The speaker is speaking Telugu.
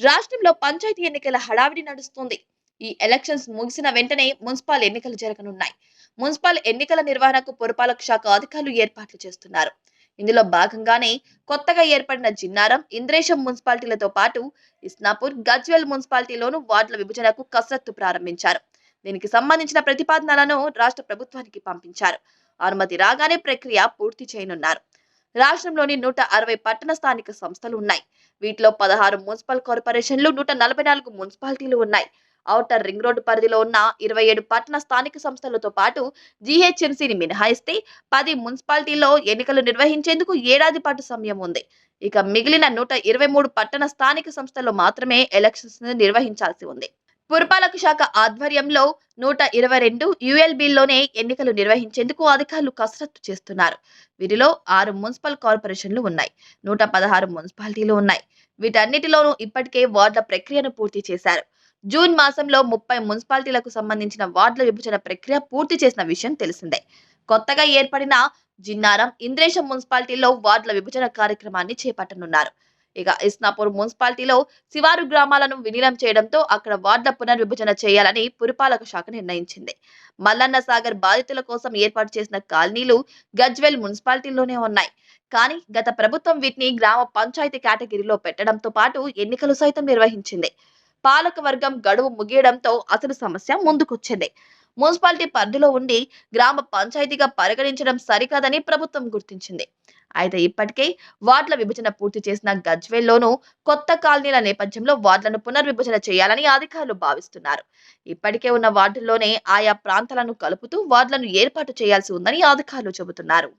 రాష్ట్రంలో పంచాయతీ ఎన్నికల హడావిడి నడుస్తుంది. ఈ ఎలక్షన్స్ ముగిసిన వెంటనే మున్సిపల్ ఎన్నికలు జరగనున్నాయి. మున్సిపల్ ఎన్నికల నిర్వహణకు పురపాలక శాఖ అధికారులు ఏర్పాట్లు చేస్తున్నారు. ఇందులో భాగంగానే కొత్తగా ఏర్పడిన జిన్నారం ఇంద్రేశం మున్సిపాలిటీలతో పాటు ఇస్నాపూర్ గజ్వెల్ మున్సిపాలిటీలోను వార్డుల విభజనకు కసరత్తు ప్రారంభించారు. దీనికి సంబంధించిన ప్రతిపాదనలను రాష్ట్ర ప్రభుత్వానికి పంపించారు. అనుమతి రాగానే ప్రక్రియ పూర్తి చేయనున్నారు. రాష్ట్రంలోని నూట అరవై పట్టణ స్థానిక సంస్థలు ఉన్నాయి. వీటిలో పదహారు మున్సిపల్ కార్పొరేషన్లు నూట నలభై నాలుగు మున్సిపాలిటీలు ఉన్నాయి. ఔటర్ రింగ్ రోడ్డు పరిధిలో ఉన్న ఇరవై ఏడు పట్టణ స్థానిక సంస్థలతో పాటు జీహెచ్ఎంసీని మినహాయిస్తే పది మున్సిపాలిటీల్లో ఎన్నికలు నిర్వహించేందుకు ఏడాది పాటు సమయం ఉంది. ఇక మిగిలిన నూట ఇరవై మూడు పట్టణ స్థానిక సంస్థల్లో మాత్రమే ఎలక్షన్స్ నిర్వహించాల్సి ఉంది. పురపాలక శాఖ ఆధ్వర్యంలో నూట ఇరవై రెండు యుఎల్బిల్లోనే ఎన్నికలు నిర్వహించేందుకు అధికారులు కసరత్తు చేస్తున్నారు. వీరిలో ఆరు మున్సిపల్ కార్పొరేషన్లు ఉన్నాయి. నూట పదహారు మున్సిపాలిటీలు ఉన్నాయి. వీటన్నిటిలోనూ ఇప్పటికే వార్డుల ప్రక్రియను పూర్తి చేశారు. జూన్ మాసంలో ముప్పై మున్సిపాలిటీలకు సంబంధించిన వార్డుల విభజన ప్రక్రియ పూర్తి చేసిన విషయం తెలిసిందే. కొత్తగా ఏర్పడిన జిన్నారం ఇంద్రేశం మున్సిపాలిటీలో వార్డుల విభజన కార్యక్రమాన్ని చేపట్టనున్నారు. ఇక ఇస్నాపూర్ మున్సిపాలిటీలో శివారు గ్రామాలను విలీనం చేయడంతో అక్కడ వార్డుల పునర్విభజన చేయాలని పురపాలక శాఖ నిర్ణయించింది. మల్లన్న సాగర్ బాధితుల కోసం ఏర్పాటు చేసిన కాలనీలు గజ్వెల్ మున్సిపాలిటీలోనే ఉన్నాయి. కానీ గత ప్రభుత్వం వీటిని గ్రామ పంచాయతీ కేటగిరీలో పెట్టడంతో పాటు ఎన్నికలు సైతం నిర్వహించింది. పాలక వర్గం గడువు ముగియడంతో అసలు సమస్య ముందుకొచ్చింది. మున్సిపాలిటీ పరిధిలో ఉండి గ్రామ పంచాయతీగా పరిగణించడం సరికాదని ప్రభుత్వం గుర్తించింది. అయితే ఇప్పటికే వార్డుల విభజన పూర్తి చేసిన గజ్వేల్లోనూ కొత్త కాలనీల నేపథ్యంలో వార్డులను పునర్విభజన చేయాలని అధికారులు భావిస్తున్నారు. ఇప్పటికే ఉన్న వార్డుల్లోనే ఆయా ప్రాంతాలను కలుపుతూ వార్డులను ఏర్పాటు చేయాల్సి ఉందని అధికారులు చెబుతున్నారు.